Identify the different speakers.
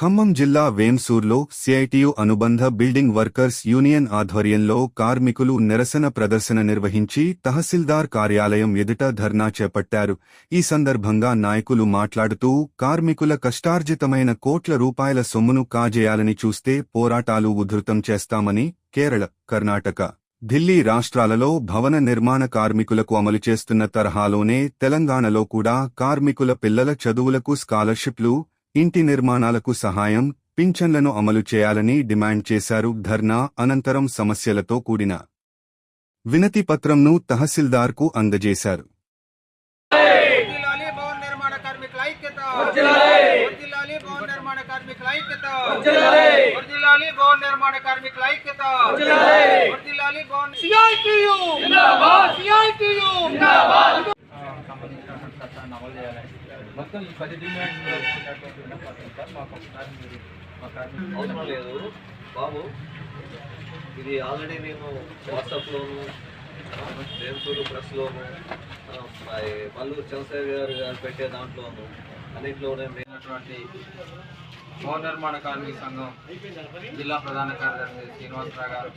Speaker 1: ఖమ్మం జిల్లా వేంసూర్లో సిఐటియు అనుబంధ బిల్డింగ్ వర్కర్స్ యూనియన్ ఆధ్వర్యంలో కార్మికులు నిరసన ప్రదర్శన నిర్వహించి తహసీల్దార్ కార్యాలయం ఎదుట ధర్నా చేపట్టారు. ఈ సందర్భంగా నాయకులు మాట్లాడుతూ కార్మికుల కష్టార్జితమైన కోట్ల రూపాయల సొమ్మును కాజేయాలని చూస్తే పోరాటాలు ఉధృతం చేస్తామని కేరళ కర్ణాటక ఢిల్లీ రాష్ట్రాలలో భవన నిర్మాణ కార్మికులకు అమలు చేస్తున్న తరహాలోనే తెలంగాణలో కూడా కార్మికుల పిల్లల చదువులకు స్కాలర్షిప్లు ఇంటి నిర్మాణాలకు సహాయం పింఛన్లను అమలు చేయాలని డిమాండ్ చేశారు ధర్నా అనంతరం సమస్యలతో కూడిన వినతి పత్రంను తహసీల్దార్కు అందజేశారు.
Speaker 2: వర్ధిల్లాలి భవన నిర్మాణ కార్మికుల ఐక్యత వర్ధిల్లాలి భవన నిర్మాణ కార్మికుల ఐక్యత వర్ధిల్లాలి భవన నిర్మాణ కార్మికుల ఐక్యత వర్ధిల్లాలి భవన సిఐటియు జిందాబాద్ సిఐటియు జిందాబాద్
Speaker 3: సంబంధించినటువంటి చట్టాన్ని అమలు చేయాలి. మొత్తం ఈ పది డిమాండ్లు ఉన్నటువంటి మాకు ఒకసారి మీరు మా కార్మికులు
Speaker 4: అవసరం లేదు. బాబు ఇది ఆల్రెడీ నేను వాట్సాప్లోను రేంసూరు ప్రెస్లోను మల్లూరు చంద్రశేఖర్ గారు గారు పెట్టే దాంట్లోను అన్నింటిలో నేను
Speaker 3: ఉన్నటువంటి భవన నిర్మాణ కార్మిక సంఘం జిల్లా ప్రధాన కార్యదర్శి శ్రీనివాసరావు గారు.